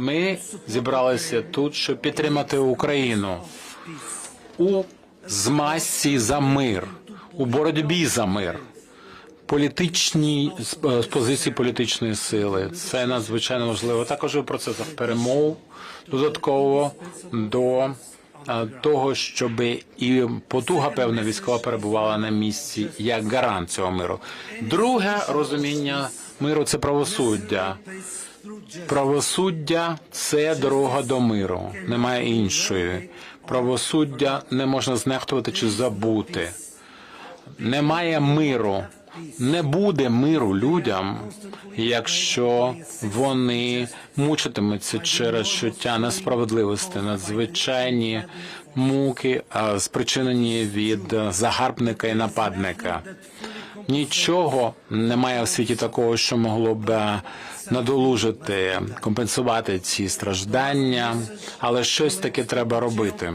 Ми зібралися тут, щоб підтримати Україну у змазці за мир, у боротьбі за мир. Політичні з з позиції політичної сили це надзвичайно важливо. Також у процесах перемов додатково до е, того, щоб і потуга певна військова перебувала на місці як гарант цього миру. Друге розуміння миру це правосуддя. Правосуддя це дорога до миру, немає іншої. Правосуддя не можна знехтувати чи забути. Немає миру, не буде миру людям, якщо вони мучитимуться через чуття несправедливості, надзвичайні муки, спричинені від загарбника і нападника. Нічого немає в світі такого, що могло б е, надолужити, компенсувати ці страждання, але щось таке треба робити.